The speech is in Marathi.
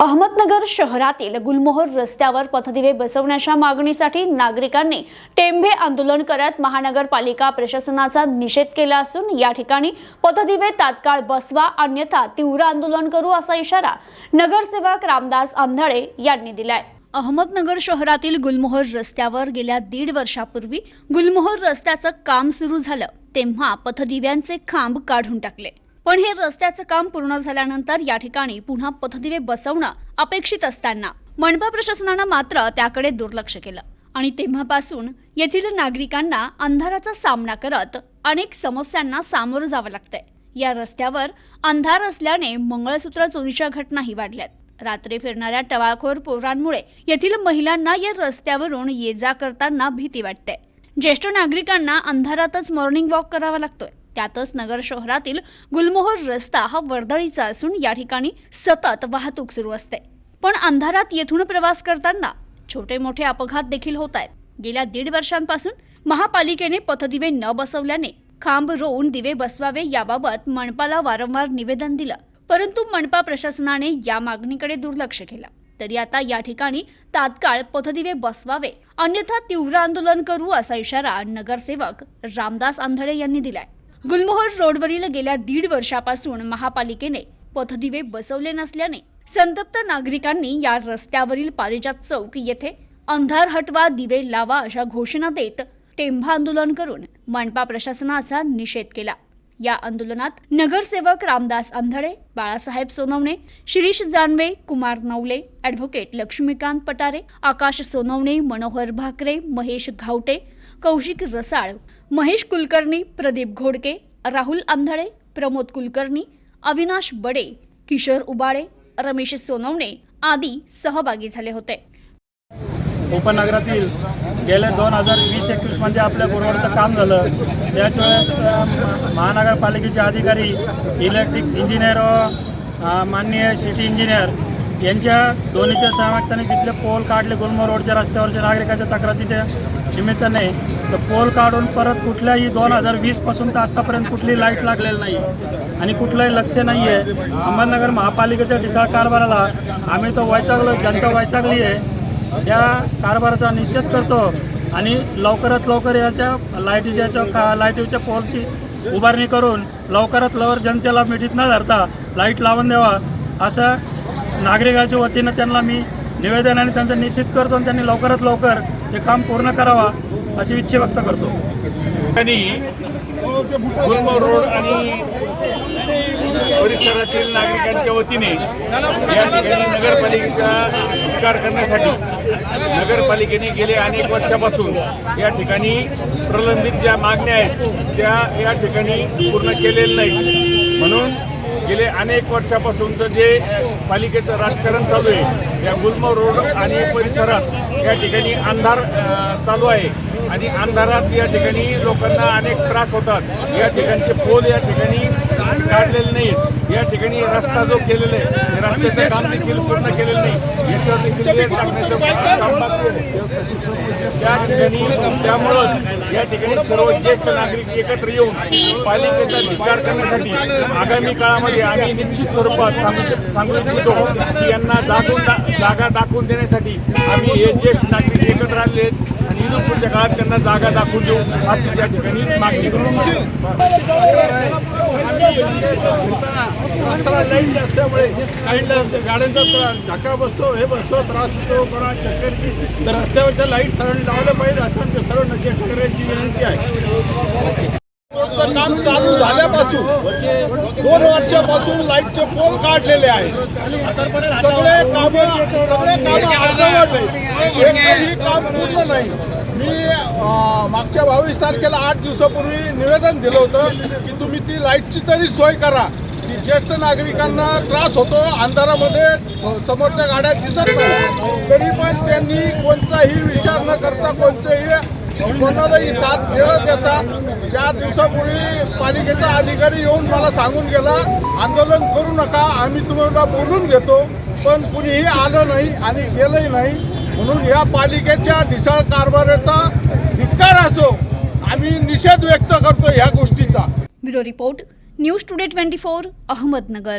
अहमदनगर शहरातील गुलमोहर रस्त्यावर पथदिवे बसवण्याच्या मागणीसाठी नागरिकांनी टेंभे आंदोलन करत महानगरपालिका प्रशासनाचा निषेध केला असून या ठिकाणी पथदिवे तात्काळ बसवा अन्यथा तीव्र आंदोलन करू असा इशारा नगरसेवक रामदास आंधळे यांनी दिलाय. अहमदनगर शहरातील गुलमोहर रस्त्यावर गेल्या दीड वर्षापूर्वी गुलमोहर रस्त्याचं काम सुरू झालं तेव्हा पथदिव्यांचे खांब काढून टाकले. पण हे रस्त्याचं काम पूर्ण झाल्यानंतर या ठिकाणी पुन्हा पथदिवे बसवणं अपेक्षित असताना मनपा प्रशासनानं मात्र त्याकडे दुर्लक्ष केलं. आणि तेव्हापासून येथील नागरिकांना अंधाराचा सामना करत अनेक समस्यांना सामोरं जावं लागतंय. या रस्त्यावर अंधार असल्याने मंगळसूत्र चोरीच्या घटनाही वाढल्यात. रात्री फिरणाऱ्या टवाळखोर पोरांमुळे येथील महिलांना या रस्त्यावरून ये जा करताना भीती वाटते. ज्येष्ठ नागरिकांना अंधारातच मॉर्निंग वॉक करावा लागतोय. त्यातच नगर शहरातील गुलमोहर रस्ता हा वर्दळीचा असून या ठिकाणी सतत वाहतूक सुरू असते. पण अंधारात येथून प्रवास करताना छोटे मोठे अपघात देखील होत आहेत. गेल्या दीड वर्षांपासून महापालिकेने पथदिवे न बसवल्याने खांब रोवून दिवे बसवावे याबाबत मनपाला वारंवार निवेदन दिलं. परंतु मनपा प्रशासनाने या मागणीकडे दुर्लक्ष केलं. तरी आता या ठिकाणी तात्काळ पथदिवे बसवावे अन्यथा तीव्र आंदोलन करू असा इशारा नगरसेवक रामदास आंधळे यांनी दिलाय. गुलमोहर रोडवरील गेल्या दीड वर्षापासून महापालिकेने पथदिवे बसवले नसल्याने संतप्त नागरिकांनी या रस्त्यावरील पारिजात चौक येथे अंधार हटवा दिवे लावा अशा घोषणा देत टेंभा आंदोलन करून मनपा प्रशासनाचा निषेध केला. या आंदोलनात नगरसेवक रामदास आंधळे बाळासाहेब सोनवणे शिरीष जानवे कुमार नवले ॲडव्होकेट लक्ष्मीकांत पटारे आकाश सोनवणे मनोहर भाकरे महेश घावटे कौशिक रसाळ महेश कुलकर्णी प्रदीप घोडके राहुल आंधळे प्रमोद कुलकर्णी अविनाश बडे किशोर उबाळे रमेश सोनवणे आदी सहभागी झाले होते. उपनगरातील गेल्या दोन हजार वीस एकवीसमध्ये आपल्या बोरवडचं काम झालं. त्याच वेळेस महानगरपालिकेचे अधिकारी इलेक्ट्रिक इंजिनियर माननीय सिटी इंजिनियर यांच्या दोन्हीच्या सहमताने जिथले पोल काढले गुलमोर रोडच्या रस्त्यावरच्या नागरिकाच्या तक्रारीच्या निमित्ताने तर पोल काढून परत कुठल्याही दोन हजार वीसपासून तर आत्तापर्यंत कुठलीही लाइट लागलेली नाही. आणि कुठलंही लक्ष नाही आहे. अहमदनगर महापालिकेच्या ढिसाळ कारभाराला आम्ही तर वैतागलो जनता वैतागली आहे. या कारभाराचा निषेध करतो आणि लवकरात लवकर याच्या लाईटीच्या का लाईटीच्या पोलची उभारणी करून लवकरात लवकर जनतेला मिठीत न धरता लाइट लावून द्यावा असं नागरिकाच्या वतीनं त्यांना मी निवेदन आणि त्यांचा निश्चित करतो आणि त्यांनी लवकरात लवकर हे काम पूर्ण करावा अशी इच्छा व्यक्त करतो. ठिकाणी रोड आणि परिसरातील नागरिकांच्या वतीने या ठिकाणी नगरपालिकेचा विकार करण्यासाठी नगरपालिकेने गेले अनेक वर्षापासून या ठिकाणी प्रलंबित ज्या मागण्या आहेत त्या या ठिकाणी पूर्ण केलेल्या नाही म्हणून गेले अनेक वर्षापासूनचं जे पालिकेचं राजकारण चालू आहे या गुलम रोड आणि परिसरात या ठिकाणी अंधार चालू आहे. आणि अंधारात या ठिकाणी लोकांना अनेक त्रास होतात. या ठिकाणचे पोल या ठिकाणी काढलेले नाहीत. या ठिकाणी रस्ता जो केलेला आहे रस्त्याचं काम देखील पूर्ण केलेलं नाही. याच्यावर देखील वेळ टाकण्याचं काम ठिकाणी. त्यामुळं या ठिकाणी सर्व ज्येष्ठ नागरिक एकत्र येऊन पालिकेचा धिक्कार करण्यासाठी आगामी काळामध्ये आम्ही निश्चित स्वरूपात सांगू सांगू इच्छितो की यांना जागून जागा दाखवून देण्यासाठी आम्ही हे ज्येष्ठ नागरिक एकत्र आले आहेत आणि पुढच्या काळात त्यांना जागा दाखवून देऊ अशी या ठिकाणी मागणी करू. रस्त्याला लाइट असल्यामुळे लाइट गाड्यांचा त्रास धक्का बसतो हे बसतो त्रास होतो कोणा चक्कर तर रस्त्यावरच्या लाइट सर्वांनी लावलं पाहिजे असं आमच्या सर्व नक्की ठाकरेंची विनंती आहे. रोडचं काम चालू झाल्यापासून दोन वर्षापासून लाईटचे पोल काढलेले आहेत. सगळे काम सगळे काम अर्धवट एकही काम पूर्ण नाही. मी मागच्या बावीस तारखेला आठ दिवसापूर्वी निवेदन दिलं होतं की तुम्ही ती लाईटची तरी सोय करा की ज्येष्ठ नागरिकांना त्रास होतो अंधारामध्ये समोरच्या गाड्या दिसत नाही तरी पण त्यांनी कोणताही विचार न करता कोणतेही कोणालाही साथ मिळत देता चार दिवसापूर्वी पालिकेचा अधिकारी येऊन मला सांगून गेला आंदोलन करू नका आम्ही तुम्हाला बोलून घेतो पण कुणीही आलं नाही आणि गेलंही नाही. म्हणून या पालिकेच्या ढिसाळ कारभाराचा धिक्कार असो. आम्ही निषेध व्यक्त करतो ह्या गोष्टीचा. Bureau report news today twenty four Ahmednagar.